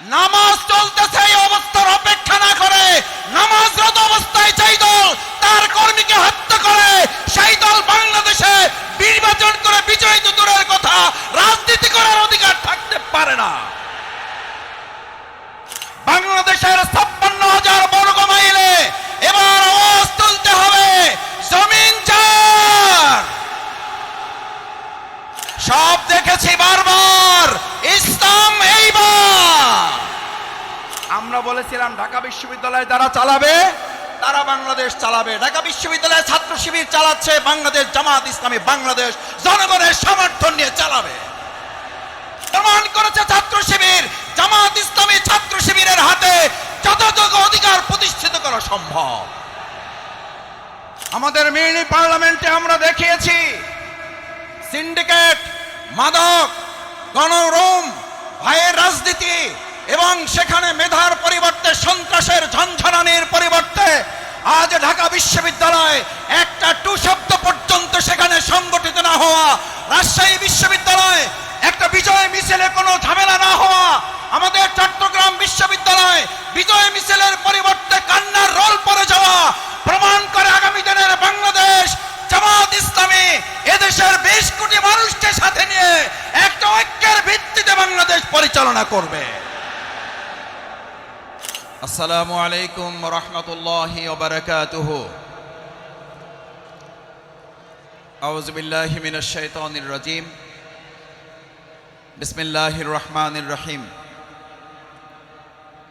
নামাজ চলতেছে এই অবস্থার অপেক্ষা না করে নামাজরত অবস্থায় সেই দল তার কর্মীকে হত্যা করে সেই দল বাংলাদেশে নির্বাচন করে বিজয়ী দূরের কথা রাজনীতি করার অধিকার থাকতে পারে না বাংলাদেশের ছাপ্পান্ন হাজার বর্গ মাইলে এবার আওয়াজ তুলতে হবে জমিন চার সব দেখেছি বারবার ইসলাম এইবার বলেছিলাম ঢাকা বিশ্ববিদ্যালয় যারা চালাবে, তারা বাংলাদেশ চালাবে। ঢাকা বিশ্ববিদ্যালয়ের ছাত্র শিবির চালাচ্ছে, বাংলাদেশ জামাত ইসলামী বাংলাদেশ জনগণের সমর্থন নিয়ে চালাবে। প্রমাণ করেছে ছাত্র শিবির, জামাত ইসলামী ছাত্র শিবিরের হাতে যথাযোগ্য অধিকার প্রতিষ্ঠিত করা সম্ভব। আমাদের মিনি পার্লামেন্টে আমরা দেখিয়েছি, সিন্ডিকেট, মাদক, গণরুম, ভাইয়ের রাজনীতি এবং সেখানে মেধার পরিবর্তে সন্ত্রাসের ঝঞ্ঝনানির পরিবর্তে আজ ঢাকা বিশ্ববিদ্যালয় একটা টু শব্দ পর্যন্ত সেখানে সংগঠিত না হওয়া, রাজশাহী বিশ্ববিদ্যালয় একটা বিজয় মিছিলে কোনো ঝামেলা না হওয়া, আমাদের চট্টগ্রাম বিশ্ববিদ্যালয় বিজয় মিছিলের পরিবর্তে কান্নার রোল পড়ে যাওয়া, প্রমাণ করে আগামী দিনের বাংলাদেশ জামাত ইসলামী এদেশের বিশ কোটি মানুষকে সাথে নিয়ে একটা ঐক্যের ভিত্তিতে বাংলাদেশ পরিচালনা করবে। আসসালামু আলাইকুম রহমতুল্লাহ ওবরাকাতুহ আউযু বিল্লাহি মিনাশ শাইতানির রাজিম বিসমিল্লাহির রহমানির রহিম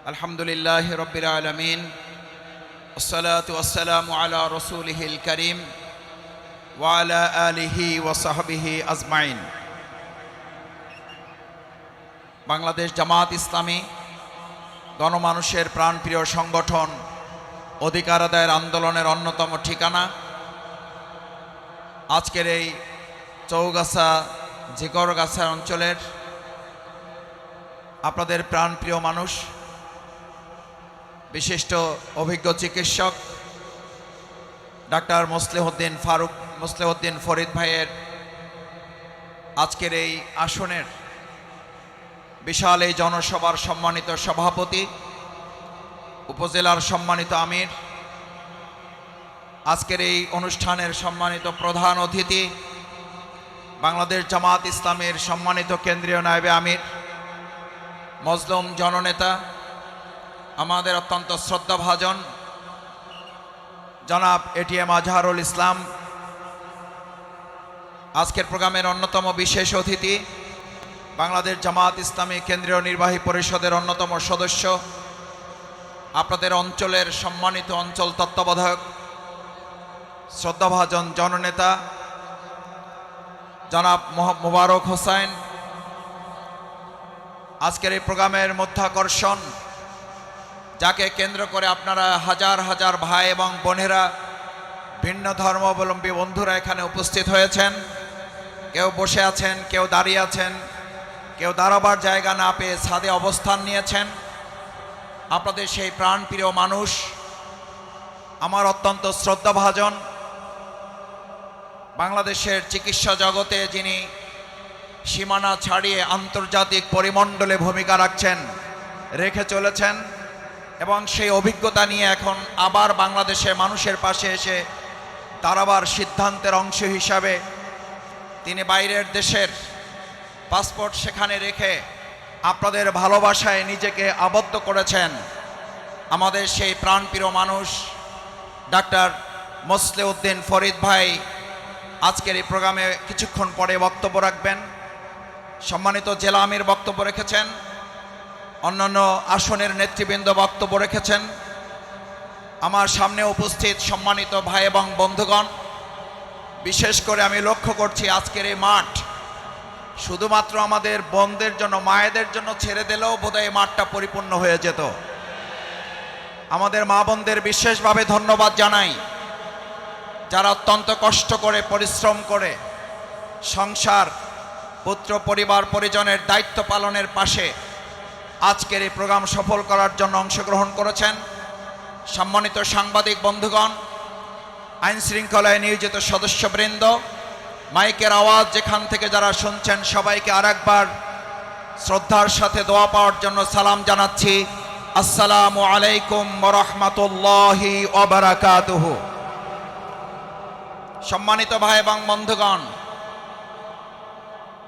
আলহামদুলিল্লাহি রাব্বিল আলামিন والصلاة والسلام على رسوله الكريم وعلى آله وصحبه أجمعين বাংলাদেশ জামাত ইসলামী গণমানুষের প্রাণপ্রিয় সংগঠন, অধিকার আদায়ের আন্দোলনের অন্যতম ঠিকানা। আজকের এই চৌগাছা, জিগরগাছা অঞ্চলের আপনাদের প্রাণপ্রিয় মানুষ, বিশিষ্ট অভিজ্ঞ চিকিৎসক, ডাক্তার মোসলেহদ্দিন ফারুক মোসলেহদ্দিন ফরিদ ভাইয়ের আজকের এই আসনের বিশাল এই জনসভার সম্মানিত সভাপতি, উপজেলার সম্মানিত আমির, আজকের এই অনুষ্ঠানের সম্মানিত প্রধান অতিথি, বাংলাদেশ জামাত ইসলামের সম্মানিত কেন্দ্রীয় নায়েবে আমির, মজলুম জননেতা, আমাদের অত্যন্ত শ্রদ্ধাভাজন জনাব এটিএম আজহারুল ইসলাম, আজকের প্রোগ্রামের অন্যতম বিশেষ অতিথি বাংলাদেশ জামাত ইসলামী কেন্দ্রীয় নির্বাহী পরিষদের অন্যতম সদস্য, আপনাদের অঞ্চলের সম্মানিত অঞ্চল তত্ত্বাবধায়ক, শ্রদ্ধাভাজন জননেতা, জনাব মোবারক হোসাইন। আজকের এই প্রোগ্রামের মধ্যাকর্ষণ, যাকে কেন্দ্র করে আপনারা হাজার হাজার ভাই এবং বোনেরা, ভিন্ন ধর্মাবলম্বী বন্ধুরা এখানে উপস্থিত হয়েছেন। কেউ বসে আছেন, কেউ দাঁড়িয়ে আছেন। কেউ দাঁড়াবার জায়গা না পেয়ে ছাদে অবস্থান নিয়েছেন। আপনাদের সেই প্রাণপ্রিয় মানুষ, আমার অত্যন্ত শ্রদ্ধাভাজন, বাংলাদেশের চিকিৎসা জগতে যিনি সীমানা ছাড়িয়ে আন্তর্জাতিক পরিমণ্ডলে ভূমিকা রাখছেন, রেখে চলেছেন এবং সেই অভিজ্ঞতা নিয়ে এখন আবার বাংলাদেশের মানুষের পাশে এসে দাঁড়াবার সিদ্ধান্তের অংশ হিসাবে তিনি বাইরের দেশের পাসপোর্ট সেখানে রেখে আপনাদের ভালোবাসায় নিজেকে আবদ্ধ করেছেন আমাদের সেই প্রাণপ্রিয় মানুষ, ডাক্তার মোসলেউদ্দিন ফরিদ ভাই। আজকের এই প্রোগ্রামে কিছুক্ষণ পরে বক্তব্য রাখবেন। সম্মানিত জেলা আমির বক্তব্য রেখেছেন, অন্যান্য আসনের নেতৃবৃন্দ বক্তব্য রেখেছেন। আমার সামনে উপস্থিত সম্মানিত ভাই এবং বন্ধুগণ, বিশেষ করে আমি লক্ষ্য করছি আজকের এই মাঠ শুধুমাত্র আমাদের বোনদের জন্য, মায়েদের জন্য ছেড়ে দিলেও বোধহয় মাঠটা পরিপূর্ণ হয়ে যেত। আমাদের মা বোনদের বিশেষভাবে ধন্যবাদ জানাই। যারা অত্যন্ত কষ্ট করে, পরিশ্রম করে, সংসার, পুত্র, পরিবার, পরিজনের দায়িত্ব পালনের পাশে আজকের এই প্রোগ্রাম সফল করার জন্য অংশগ্রহণ করেছেন সম্মানিত সাংবাদিক বন্ধুগণ আইন শৃঙ্খলায় নিয়োজিত সদস্যবৃন্দ মাইকের আওয়াজ যেখান থেকে যারা শুনছেন সবাইকে আরেকবার শ্রদ্ধার সাথে দোয়া পাওয়ার জন্য সালাম জানাচ্ছি। আসসালামু আলাইকুম রহমতুল্লাহি সম্মানিত ভাই এবং বন্ধুগণ,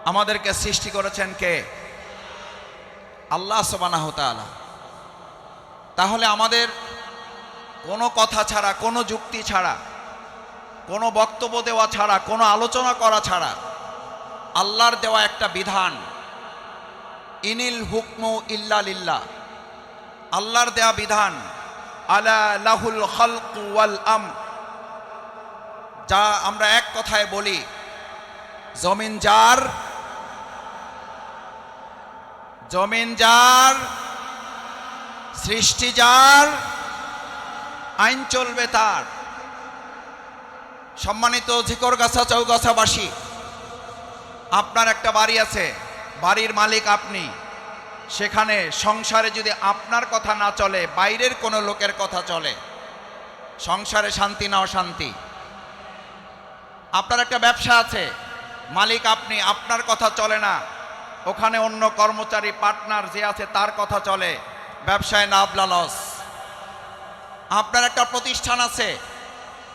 আমাদেরকে সৃষ্টি করেছেন কে? আল্লাহ সুবানাহ তাআলা। তাহলে আমাদের কোনো কথা ছাড়া, কোনো যুক্তি ছাড়া কোনো বক্তব্য দেওয়া ছাড়া, কোনো আলোচনা করা ছাড়া আল্লাহর দেওয়া একটা বিধান। ইনিল হুকমু ইল্লা লিল্লাহ। আল্লাহর দেওয়া বিধান, আলা লাহুল খালকু আম। যা আমরা এক কথায় বলি, জমিন যার জমিন যার, সৃষ্টি যার, আইন চলবে তার। সম্মানিত ঝিকরগাছা চৌগাছাবাসী, আপনার একটা বাড়ি আছে, বাড়ির মালিক আপনি। সেখানে সংসারে যদি আপনার কথা না চলে, বাইরের কোনো লোকের কথা চলে, সংসারে শান্তি না অশান্তি। আপনার একটা ব্যবসা আছে, মালিক আপনি, আপনার কথা চলে না, ওখানে অন্য কর্মচারী, পার্টনার যে আছে, তার কথা চলে, ব্যবসায় লাভ লালস আপনার একটা প্রতিষ্ঠান আছে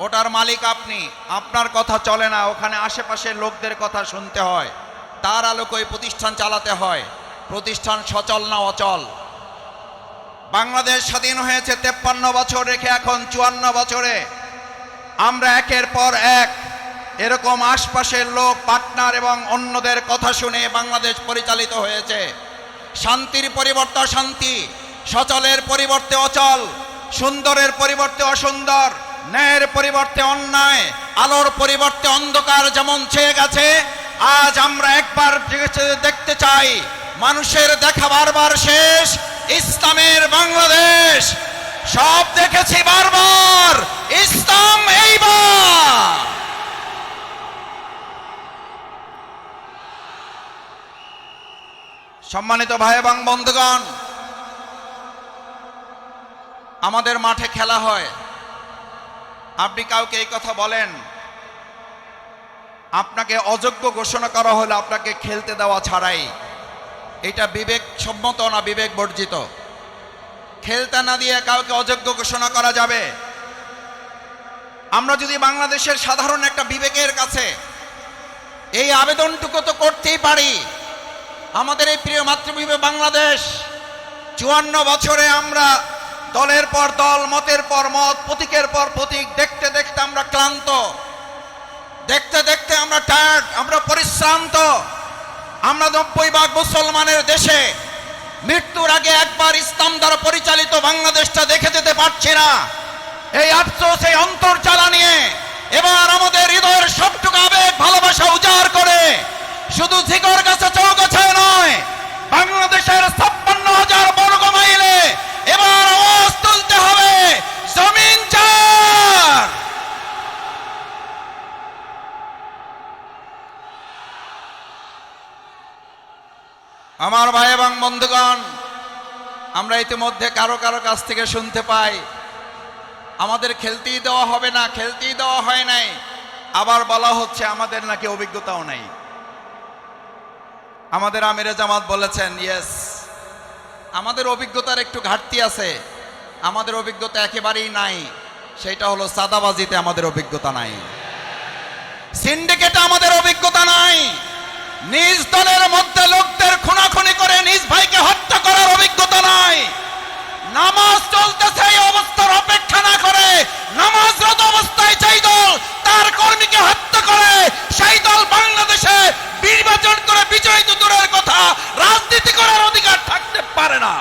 ওটার মালিক আপনি। আপনার কথা চলে না, ওখানে আশেপাশের লোকদের কথা শুনতে হয়। তার আলোকে ওই প্রতিষ্ঠান চালাতে হয়। প্রতিষ্ঠান সচল না অচল। বাংলাদেশ স্বাধীন হয়েছে তেপ্পান্ন বছর রেখে এখন চুয়ান্ন বছরে। আমরা একের পর এক এরকম আশপাশের লোক, পার্টনার এবং অন্যদের কথা শুনে বাংলাদেশ পরিচালিত হয়েছে। শান্তির পরিবর্তে শান্তি সচলের পরিবর্তে অচল, সুন্দরের পরিবর্তে অসুন্দর ন্যায়ের পরিবর্তে অন্যায়, আলোর পরিবর্তে অন্ধকার যেমন ছেয়ে গেছে, আজ আমরা একবার দেখতে চাই, মানুষের দেখা বারবার শেষ, ইসলামের বাংলাদেশ। সব দেখেছি বারবার, ইসলাম এইবার। সম্মানিত ভাই এবং বন্ধুগণ, আমাদের মাঠে খেলা হয়। আপনি কাউকে এই কথা বলেন, আপনাকে অযোগ্য ঘোষণা করা হলে আপনাকে খেলতে দেওয়া ছাড়াই। এটা বিবেক সম্মত না বিবেক বর্জিত খেলতে না দিয়ে কাউকে অযোগ্য ঘোষণা করা যাবে? আমরা যদি বাংলাদেশের সাধারণ একটা বিবেকের কাছে এই আবেদনটুকু তো করতেই পারি, আমাদের এই প্রিয় মাতৃভূমি বাংলাদেশ, চুয়ান্ন বছরে আমরা দলের পর দল, মতের পর মত, প্রতীকের পর প্রতীক, দেখতে দেখতে আমরা ক্লান্ত। দেখতে দেখতে আমরা টায়ার্ড আমরা পরিশ্রান্ত। আমরা নব্বই ভাগ মুসলমানের দেশে মৃত্যুর আগে একবার ইসলাম দ্বারা পরিচালিত বাংলাদেশটা দেখে যেতে পারছি না। এই আফসোস, এই অন্তর জ্বালা নিয়ে এবার আমাদের হৃদয়ের সবটুকু আবেগ ভালোবাসা উজাড় করে শুধু ঝিকর গাছে চৌগাছায় নয় বাংলাদেশের ছাপ্পান্ন হাজার বর্গ মাইলে এবার আওয়াজ তুলতে হবে জমিন চার আমার ভাই এবং বন্ধুগণ আমরা ইতিমধ্যে কারও কারও কাছ থেকে শুনতে পাই। আমাদের খেলতেই দেওয়া হবে না, খেলতেই দেওয়া হয় নাই। আবার বলা হচ্ছে আমাদের নাকি অভিজ্ঞতাও নাই। আমাদের আমিরে জামাত বলেছেন, ইয়েস, আমাদের অভিজ্ঞতার একটু ঘাটতি আছে। আমাদের অভিজ্ঞতা একেবারেই নাই। সেটা হলো সাদাবাজিতে আমাদের অভিজ্ঞতা নাই। সিন্ডিকেটে আমাদের অভিজ্ঞতা নাই। নিজ দলের মধ্যে লোকদের খুনাখুনি করে নিজ ভাইকে হত্যা করার অভিজ্ঞতা নাই। নামাজ চলতেছে এই অবস্থার অপেক্ষা না করে। নামাজরত অবস্থায় যেই দল তার কর্মীকে হত্যা করে, সেই দল বাংলাদেশে নির্বাচন করে বিজয়ী দূরের কথা। রাজনীতি করার অধিকার থাকতে পারে না।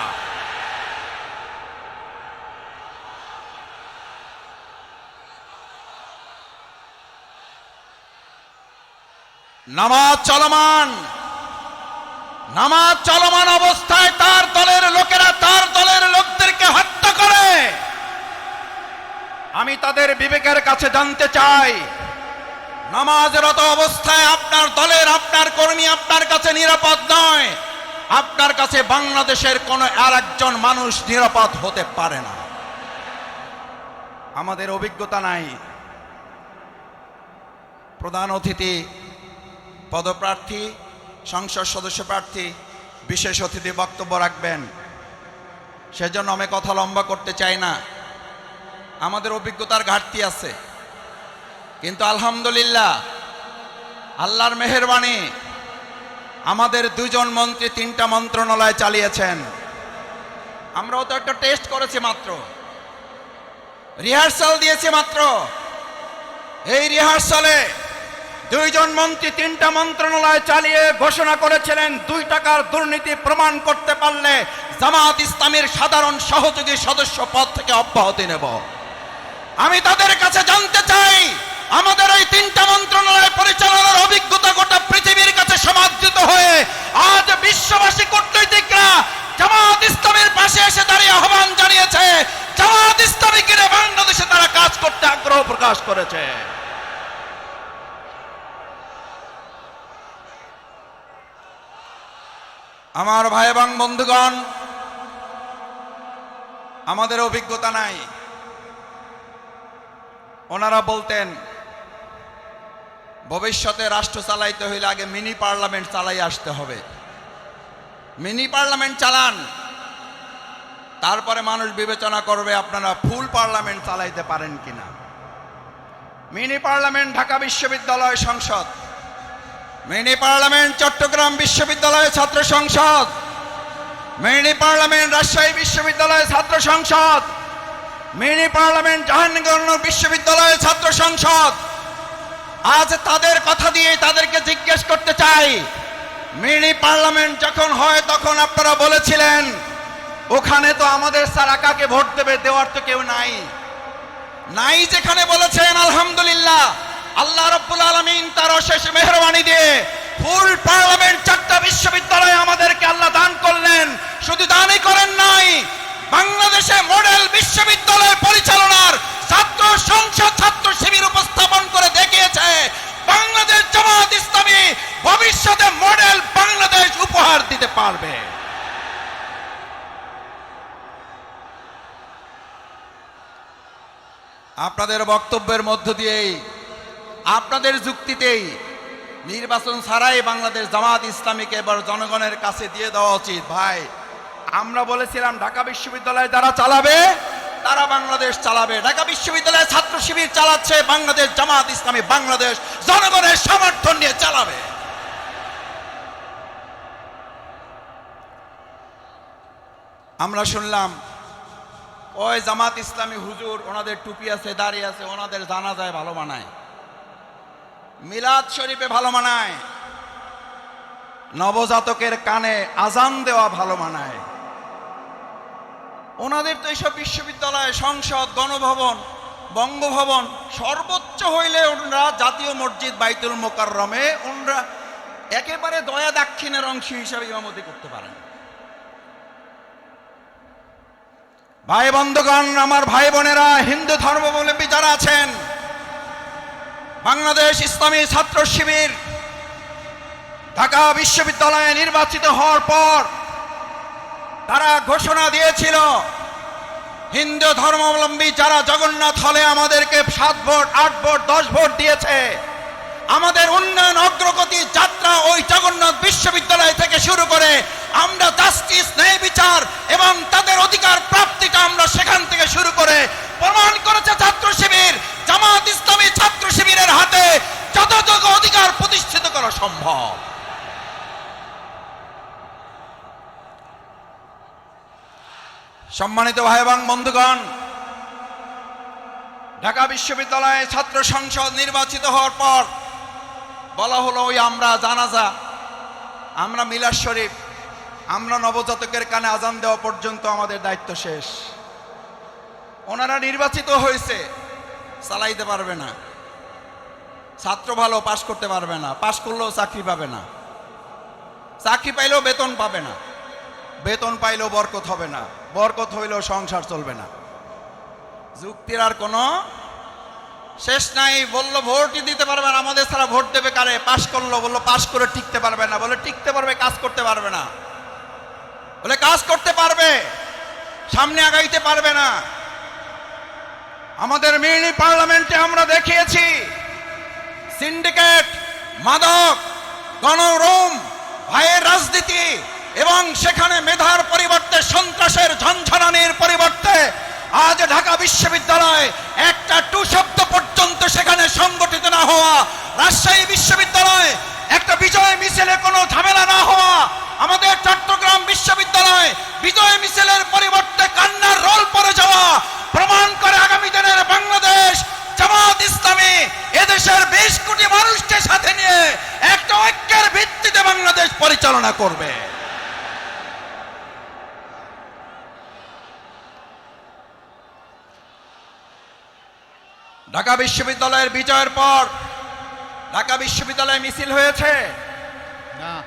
নামাজ চলমান। নামাজ চলমান অবস্থায় তার দলের লোকেরা তার দলের লোকদেরকে হত্যা করে। আমি তাদের বিবেকের কাছে জানতে চাই, নামাজরত অবস্থায় আপনার দলের আপনার কর্মী আপনার কাছে নিরাপদ নয়। আপনার কাছে বাংলাদেশের কোনো আর একজন মানুষ নিরাপদ হতে পারে না। আমাদের অভিজ্ঞতা নাই। প্রধান অতিথি পদপ্রার্থী, সংসদ সদস্য প্রার্থী, বিশেষ অতিথি বক্তব্য রাখবেন। সেজন্য আমি কথা লম্বা করতে চাই না। আমাদের অভিজ্ঞতার ঘাটতি আছে। কিন্তু আলহামদুলিল্লাহ, আল্লাহর মেহেরবানি আমাদের দুজন মন্ত্রী তিনটা মন্ত্রণালয় চালিয়েছেন। আমরাও তো একটা টেস্ট করেছি মাত্র। রিহার্সাল দিয়েছি মাত্র। এই রিহার্সালে দুইজন মন্ত্রী তিনটা মন্ত্রণালয় চালিয়ে ঘোষণা করেছিলেন, দুই টাকার দুর্নীতি প্রমাণ করতে পারলে জামাত ইসলামের সাধারণ সহযোগী সদস্য পদ থেকে অব্যাহতি নেব। আমি তাদের কাছে জানতে চাই, আমাদের এই তিনটা মন্ত্রণালয় পরিচালনার অভিজ্ঞতা গোটা পৃথিবীর কাছে সমাদৃত হয়ে আজ বিশ্ববাসী কূটনৈতিকরা জামাত ইসলামের পাশে এসে দাঁড়িয়ে আহ্বান জানিয়েছে, জামাত ইসলামী কিনে বাংলাদেশে তারা কাজ করতে আগ্রহ প্রকাশ করেছে। আমার ভাই এবং বন্ধুগণ, আমাদের অভিজ্ঞতা নাই। ওনারা বলতেন, ভবিষ্যতে রাষ্ট্র চালাইতে হইলে আগে মিনি পার্লামেন্ট চালাই আসতে হবে। মিনি পার্লামেন্ট চালান, তারপরে মানুষ বিবেচনা করবে আপনারা ফুল পার্লামেন্ট চালাইতে পারেন কিনা। মিনি পার্লামেন্ট ঢাকা বিশ্ববিদ্যালয় সংসদ। মিনি পার্লামেন্ট, চট্টগ্রাম বিশ্ববিদ্যালয় ছাত্র সংসদ। মিনি পার্লামেন্ট, রাজশাহী বিশ্ববিদ্যালয় ছাত্র সংসদ। মিনি পার্লামেন্ট, জাহাঙ্গীরনগর বিশ্ববিদ্যালয় ছাত্র সংসদ। আজ তাদের কথা দিয়ে তাদেরকে জিজ্ঞেস করতে চাই। মিনি পার্লামেন্ট যখন হয় তখন আপনারা বলেছিলেন, ওখানে তো আমাদের সারা কাকে ভোট দেবে, দেওয়ার তো কেউ নাই। নাই যেখানে বলেছেন, আলহামদুলিল্লাহ। আল্লাহ রব্বুল আলমিন তার অশেষ মেহরবানি দিয়ে ফুল পার্লামেন্ট চারটা বিশ্ববিদ্যালয় আমাদেরকে আল্লাহ দান করলেন। শুধু দানই করেন নাই, বাংলাদেশে মডেল বিশ্ববিদ্যালয় পরিচালনার ছাত্র সংসদ ছাত্র শিবির উপস্থাপন করে দেখিয়েছে, বাংলাদেশ জামাত ইসলামী ভবিষ্যতে মডেল বাংলাদেশ উপহার দিতে পারবে। আপনাদের বক্তব্যের মধ্য দিয়েই আপনাদের যুক্তিতেই নির্বাচন ছাড়াই বাংলাদেশ জামাত ইসলামীকে এবার জনগণের কাছে দিয়ে দেওয়া উচিত। ভাই, আমরা বলেছিলাম ঢাকা বিশ্ববিদ্যালয় যারা চালাবে, তারা বাংলাদেশ চালাবে। ঢাকা বিশ্ববিদ্যালয়ে ছাত্র শিবির চালাচ্ছে, বাংলাদেশ জামাত ইসলামী বাংলাদেশ জনগণের সমর্থন নিয়ে চালাবে। আমরা শুনলাম, ওই জামাত ইসলামী হুজুর ওনাদের টুপি আছে দাঁড়িয়ে আছে, ওনাদের জানা যায় ভালো মানায়। মিলাদ শরীফে ভালো মানায়। নবজাতকের কানে আজান দেওয়া ভালো মানায়। ওনাদের তো এইসব বিশ্ববিদ্যালয়, সংসদ, গণভবন, বঙ্গভবন সর্বোচ্চ হইলে ওনারা জাতীয় মসজিদ বাইতুল মোকাররমে ওনারা একেবারে দয়া দাক্ষিণের অংশ হিসাবে ইমামতি করতে পারেন। ভাই বন্ধুগণ, আমার ভাই বোনেরা, হিন্দু ধর্মাবলম্বী যারা আছেন বাংলাদেশ ইসলামী ছাত্র শিবির ঢাকা বিশ্ববিদ্যালয়ে নির্বাচিত হওয়ার পর তারা ঘোষণা দিয়েছিল, হিন্দু ধর্মাবলম্বী যারা জগন্নাথ হলে আমাদেরকে সাত ভোট, আট ভোট, দশ ভোট দিয়েছে। আমাদের উন্নয়ন অগ্রগতি যাত্রা ওই জগন্নাথ বিশ্ববিদ্যালয় থেকে শুরু করে আমরা জাস্টিস ন্যায় বিচার এবং তাদের অধিকার প্রাপ্তিটা আমরা সেখান থেকে শুরু করে প্রমাণ করেছে ছাত্র শিবির, জামাত ইসলামী ছাত্র শিবিরের হাতে যথাযোগ্য অধিকার প্রতিষ্ঠিত করা সম্ভব। সম্মানিত ভাই এবং বন্ধুগণ, ঢাকা বিশ্ববিদ্যালয়ে ছাত্র সংসদ নির্বাচিত হওয়ার পর বলা হলো, ওই আমরা জানাজা, আমরা মিলার শরীফ, আমরা নবজাতকের কানে আজান দেওয়া পর্যন্ত আমাদের দায়িত্ব শেষ। ওনারা নির্বাচিত হয়েছে, চালাইতে পারবে না। ছাত্র ভালো, পাশ করতে পারবে না। পাশ করলেও চাকরি পাবে না। চাকরি পাইলেও বেতন পাবে না। বেতন পাইলেও বরকত হবে না। বরকত হইলেও সংসার চলবে না। যুক্তির আর কোনো শেষ নাই। বলল ভোটই দিতে পারবে না। আমাদের ছাড়া ভোট দেবে কারে? পাশ করল, বলল, পাশ করে টিকতে পারবে না। বলে, টিকতে পারবে, কাজ করতে পারবে না। বলে, কাজ করতে পারবে, সামনে আগাইতে পারবে না। আমাদের মিনি পার্লামেন্টে আমরা দেখিয়েছি সিন্ডিকেট, মাদক, গণরোম, ভাইয়ের রাজনীতি এবং সেখানে মেধার পরিবর্তে সন্ত্রাসের ঝঞ্ঝনানির পরিবর্তে আজ ঢাকা বিশ্ববিদ্যালয় একটা টু শব্দ পর্যন্ত সেখানে সংগঠিত না হওয়া, রাজশাহী বিশ্ববিদ্যালয় একটা বিজয় মিছিলে কোনো ঝামেলা না হওয়া, আমাদের চট্টগ্রাম বিশ্ববিদ্যালয় বিজয় মিছিলের পরিবর্তে কান্নার রোল পরে যাওয়া প্রমাণ করে আগামী দিনের বাংলাদেশ জামাত ইসলামী এদেশের বিশ কোটি মানুষকে সাথে নিয়ে একটা ঐক্যের ভিত্তিতে বাংলাদেশ পরিচালনা করবে। ঢাকা বিশ্ববিদ্যালয়ের বিজয়ের পর ঢাকা বিশ্ববিদ্যালয়ে মিছিল হয়েছে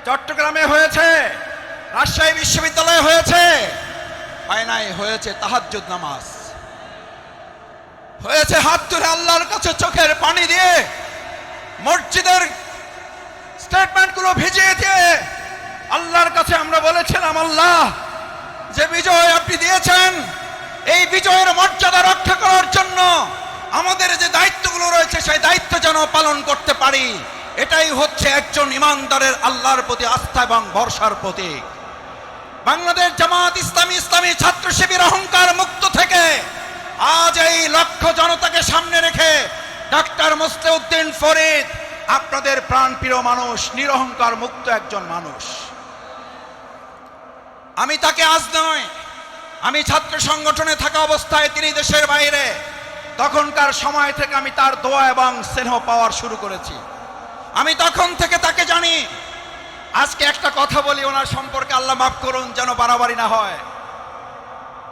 চট্টগ্রামে হয়েছে রাজশাহী বিশ্ববিদ্যালয়ে হয়েছে হয় নাই হয়েছে তাহাজ্জুদ নামাজ। হয়েছে হাত তুলে আল্লাহর কাছে চোখের পানি দিয়ে। মসজিদের স্টেটমেন্টগুলো ভিজিয়ে দিয়ে আল্লাহর কাছে আমরা বলেছিলাম, আল্লাহ, যে বিজয় আপনি দিয়েছেন, এই বিজয়ের মর্যাদা রক্ষা করার জন্য আমাদের যে দায়িত্বগুলো রয়েছে, সেই দায়িত্ব যেন পালন করতে পারি। এটাই হচ্ছে একজন ইমানদারের আল্লাহর প্রতি আস্থা এবং ভরসার প্রতীক। বাংলাদেশ জামাত ইসলামী ইসলামী ছাত্র শিবির অহংকার মুক্ত থেকে আজ এই লক্ষ জনতাকে সামনে রেখে ডাক্তার মুসলিউদ্দিন ফরিদ, আপনাদের প্রাণপ্রিয় মানুষ, নিরহংকার মুক্ত একজন মানুষ। আমি তাকে আজ নয়, আমি ছাত্র সংগঠনে থাকা অবস্থায় তিনি দেশের বাইরে, তখনকার সময় থেকে আমি তার দোয়া এবং স্নেহ পাওয়ার শুরু করেছি। আমি তখন থেকে তাকে জানি, আজকে একটা কথা বলি, ওনার সম্পর্কে আল্লাহ মাফ করুন, যেন বাড়াবাড়ি না হয়।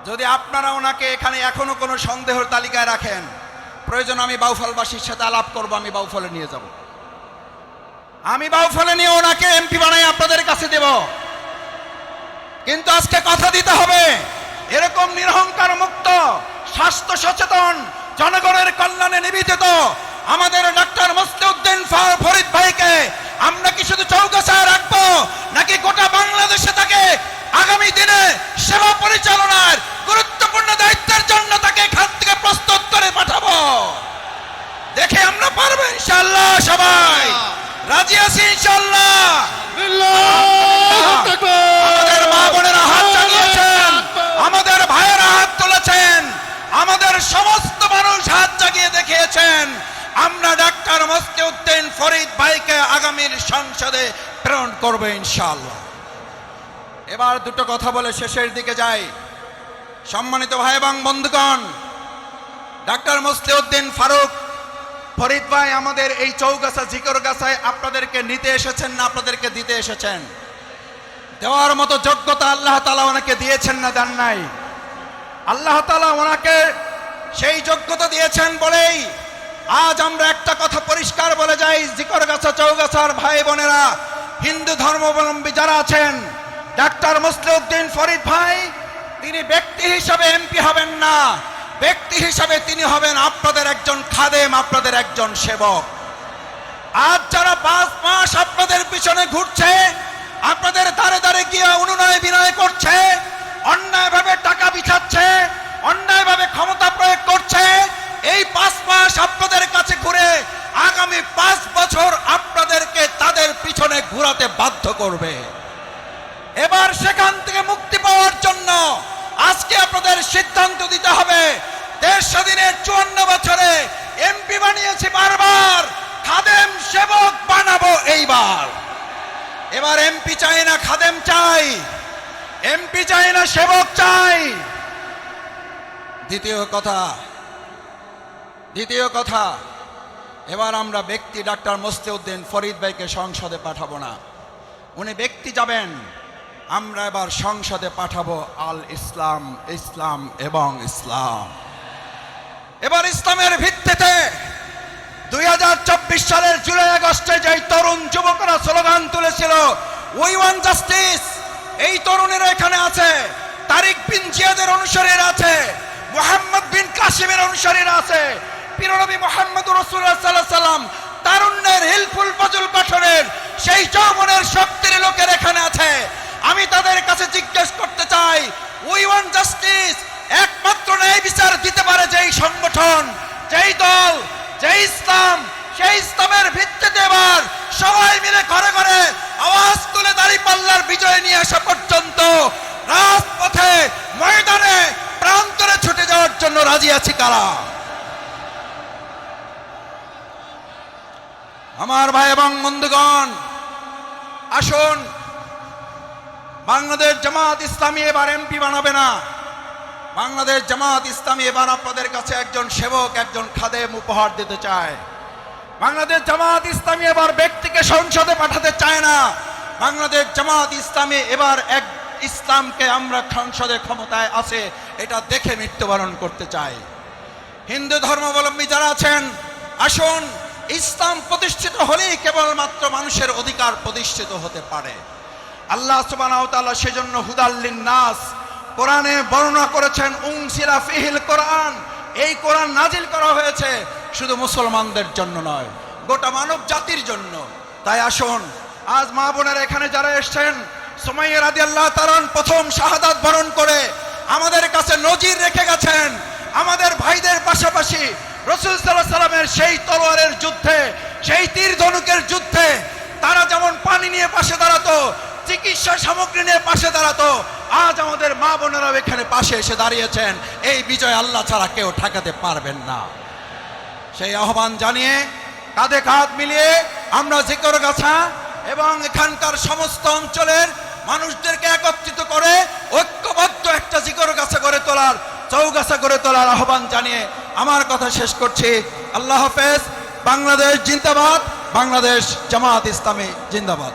যদি আপনারা ওনাকে এখানে এখনও কোনো সন্দেহের তালিকায় রাখেন প্রয়োজন, আমি বাউফলবাসীর সাথে আলাপ করব, আমি বাউফলে নিয়ে যাব। আমি বাউফলে নিয়ে ওনাকে এমপি বানাই আপনাদের কাছে দেব। কিন্তু আজকে কথা দিতে হবে, এরকম নিরহংকার মুক্ত, স্বাস্থ্য সচেতন, জনগণের কল্যাণে নিবেদিত, আমাদের ডাক্তার মুস্তিউদ্দিন ফরিদ ভাইকে আমরা কি শুধু চৌকাছায় রাখব, নাকি গোটা বাংলাদেশে তাকে আগামী দিনে সেবা পরিচালনার গুরুত্বপূর্ণ দায়িত্বের জন্য তাকে এখান থেকে প্রস্তুত করে পাঠাবো? দেখে আমরা পারব ইনশাল্লাহ সবাই। রাজি আছি ইনশাল্লাহ আমাদের মা বোনেরা হাত জাগিয়েছেন আমাদের ভাইয়েরা হাত তুলেছেন আমাদের সমস্ত মানুষ হাত জাগিয়ে দেখিয়েছেন। আমরা ডাক্তার মস্তিউদ্দিন ফরিদ ভাইকে আগামীর সংসদে প্রেরণ করব ইনশাআল্লাহ। এবার দুটো কথা বলে শেষের দিকে যাই। সম্মানিত ভাই এবং বন্ধুগণ ডাক্তার মুসলিউদ্দিন ফারুক, ফরিদ ভাই, আমাদের এই চৌগাছা জিকর গাছায় আপনাদেরকে নিতে এসেছেন না, আপনাদেরকে দিতে এসেছেন? দেওয়ার মতো যোগ্যতা আল্লাহ তালা ওনাকে দিয়েছেন না, দেন নাই। আল্লাহ তালা ওনাকে সেই যোগ্যতা দিয়েছেন বলেই আজ আমরা একটা কথা পরিষ্কার বলে যাই, জিকরগাছা, চৌগাছার ভাই বোনেরা, হিন্দু ধর্মাবলম্বী যারা আছেন, ডাক্তার মুসলিউদ্দিন ফরিদ ভাই, তিনি ব্যক্তি হিসাবে এমপি হবেন না। ব্যক্তি হিসাবে তিনি হবেন আপনাদের একজন খাদেম, আপনাদের একজন সেবক। আজ যারা পাঁচ মাস আপনাদের পিছনে ঘুরছে, আপনাদের দাঁড়ে দাঁড়ে গিয়ে অনুনয় বিনয় করছে, অন্যায়ভাবে টাকা বিছাচ্ছে অন্যায়ভাবে ক্ষমতা প্রয়োগ করছে, এই পাঁচ মাস আপনাদের কাছে ঘুরে আগামী পাঁচ বছর আপনাদেরকে তাদের পিছনে ঘুরাতে বাধ্য করবে। এবার সেখান থেকে মুক্তি পাওয়ার জন্য আজকে আপনাদের সিদ্ধান্ত দিতে হবে। দেশ স্বাধীনের চুয়ান্ন বছরে এমপি বানিয়েছি বারবার। খাদেম সেবক বানাবো এইবার। এবার এমপি চাই না, খাদেম চাই। এমপি চাই না, সেবক চাই। দ্বিতীয় কথা দ্বিতীয় কথা, এবার আমরা ব্যক্তি ডাক্তার মোস্তেউদ্দিন ফরিদ ভাইকে সংসদে পাঠাবো না। উনি ব্যক্তি যাবেন। আমরা এবার সংসদে পাঠাবো আল ইসলাম ইসলাম এবং ইসলাম। এবার ইসলামের ভিত্তিতে দুই হাজার চব্বিশ সালের জুলাই আগস্টে যে তরুণ যুবকরা স্লোগান তুলেছিল উই ওয়ান জাস্টিস এই তরুণেরা এখানে আছে। তারিক বিন জিয়াদের অনুসারীরা আছে, মোহাম্মদ বিন কাসিমের অনুসারীরা আছে, পিরনবী মোহাম্মদ রসুল্লাহ সাল্লাহ সাল্লাম তারুণ্যের হিলফুল ফজল গঠনের সেই যৌবনের শক্তির লোকের এখানে আছে। আমি তাদের কাছে জিজ্ঞেস করতে চাই উই ওয়ান জাস্টিস একমাত্র ন্যায় বিচার দিতে পারে যেই সংগঠন, যেই দল, যেই ইসলাম, সেই ইসলামের ভিত্তিতে এবার সবাই মিলে ঘরে ঘরে আওয়াজ তুলে দাঁড়ি পাল্লার বিজয় নিয়ে আসা পর্যন্ত রাজপথে ময়দানে প্রান্তরে ছুটে যাওয়ার জন্য রাজি আছি কারা? আমার ভাই এবং বন্ধুগণ, আসুন বাংলাদেশ জামাত ইসলামী এবার এমপি বানাবে না। বাংলাদেশ জামাত ইসলামী এবার আপনাদের কাছে একজন সেবক, একজন খাদেম উপহার দিতে চায়। বাংলাদেশ জামাত ইসলামী এবার ব্যক্তিকে সংসদে পাঠাতে চায় না। বাংলাদেশ জামাত ইসলামী এবার এক ইসলামকে আমরা সংসদে ক্ষমতায় আছে, এটা দেখে মৃত্যুবরণ করতে চাই। হিন্দু ধর্মাবলম্বী যারা আছেন, আসুন, ইসলাম প্রতিষ্ঠিত হলেই কেবলমাত্র মানুষের অধিকার প্রতিষ্ঠিত হতে পারে। আল্লাহ ওয়া সেজন্য হুদাল্লিন নাস কোরআনে বর্ণনা করেছেন উংসিরা ফিহিল কোরআন। এই কোরআন নাজিল করা হয়েছে শুধু মুসলমানদের জন্য নয়, গোটা মানব জাতির জন্য। তাই আসুন, আজ মা বোনের এখানে যারা এসেছেন, সুমাইয়া রাদিয়াল্লাহু তাআলা প্রথম শাহাদাত বরণ করে আমাদের কাছে নজির রেখে গেছেন। আমাদের ভাইদের পাশাপাশি রসুল সাল্লাহ সাল্লামের সেই তলোয়ারের যুদ্ধে, সেই তীর ধনুকের যুদ্ধে তারা যেমন পানি নিয়ে পাশে দাঁড়াতো চিকিৎসা সামগ্রী নিয়ে পাশে দাঁড়াতো। আজ আমাদের মা বোনেরাও এখানে পাশে এসে দাঁড়িয়েছেন। এই বিজয় আল্লাহ ছাড়া কেউ ঠেকাতে পারবেন না। সেই আহ্বান জানিয়ে কাঁধে কাঁধ মিলিয়ে আমরা জিকর গাছা এবং এখানকার সমস্ত অঞ্চলের মানুষদেরকে একত্রিত করে ঐক্যবদ্ধ একটা জিকর গাছা করে তোলার, চৌগাছা করে তোলার আহ্বান জানিয়ে আমার কথা শেষ করছি। আল্লাহ হাফেজ, বাংলাদেশ জিন্দাবাদ, বাংলাদেশ জামাত ইসলামী জিন্দাবাদ।